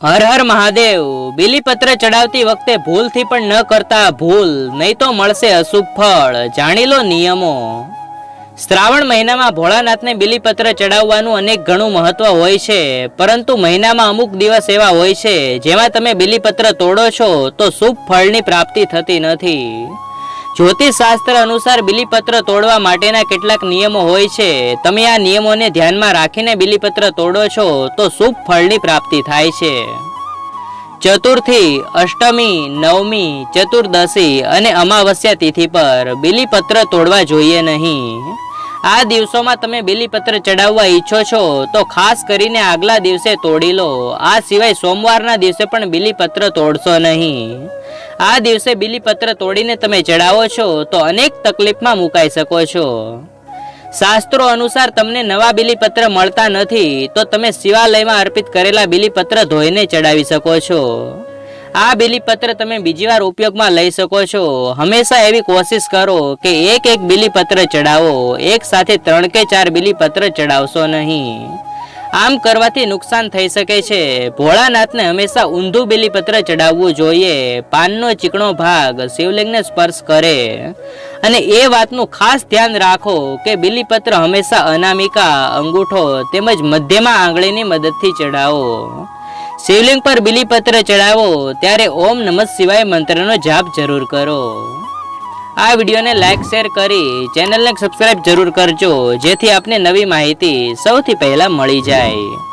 હર હર મહાદેવ, બિલીપત્ર ચડાવતી વખતે ભૂલથી પણ ન કરતા ભૂલ, નહીં તો મળશે અશુભ ફળ, જાણી લો નિયમો. શ્રાવણ મહિનામાં ભોળાનાથને બિલીપત્ર ચડાવવાનું અનેક ઘણું મહત્વ હોય છે, પરંતુ મહિનામાં અમુક દિવસ એવા હોય છે, જેમાં તમે બિલીપત્ર તોડો છો, તો શુભ ફળની પ્રાપ્તિ થતી નથી. જ્યોતિષ શાસ્ત્ર અનુસાર બિલીપત્ર તોડવા માટેના કેટલાક નિયમો હોય છે. તમે આ નિયમોને ધ્યાનમાં રાખીને બિલીપત્ર તોડો છો, તો શુભ ફળની પ્રાપ્તિ થાય છે. ચતુર્થી, અષ્ટમી, નવમી, ચતુર્દશી અને અમાવસ્યા તિથિ પર બિલીપત્ર તોડવા જોઈએ નહીં. આ દિવસોમાં તમે બિલીપત્ર ચડાવવા ઈચ્છો છો, તો ખાસ કરીને આગલા દિવસે તોડી લો. આ સિવાય સોમવારના દિવસે પણ બિલીપત્ર તોડશો નહીં. આ દિવસે બિલીપત્ર તોડીને તમે ચડાવો છો, તો અનેક તકલીફમાં મુકાઈ શકો છો. શાસ્ત્રો અનુસાર તમને નવા બિલીપત્ર મળતા નથી, તો તમે શિવાલયમાં અર્પિત કરેલા બિલીપત્ર ધોઈને ચડાવી શકો છો. આ બિલીપત્ર તમે બીજી વાર ઉપયોગમાં લઈ શકો છો. હંમેશા એવી કોશિશ કરો કે એક એક બિલીપત્ર ચડાવો, એક સાથે ત્રણ કે ચાર બિલીપત્ર ચડાવશો નહીં. આમ કરવાથી નુકસાન થઈ શકે છે. ભોળાનાથને હંમેશા ઊંધું બિલીપત્ર ચડાવવું જોઈએ. પાનનો ચીકણો ભાગ શિવલિંગને સ્પર્શ કરે. અને એ વાતનું ખાસ ધ્યાન રાખો કે બિલીપત્ર હંમેશા અનામિકા, અંગૂઠો તેમજ મધ્યમાં આંગળીની મદદથી ચડાવો. શિવલિંગ પર બિલીપત્ર ચડાવો, ત્યારે ઓમ નમઃ શિવાય મંત્રનો જાપ જરૂર કરો. આ વિડીયોને લાઇક શેર કરી ચેનલને સબસ્ક્રાઇબ જરૂર કરજો, જેથી આપને નવી માહિતી સૌથી પહેલાં મળી જાય.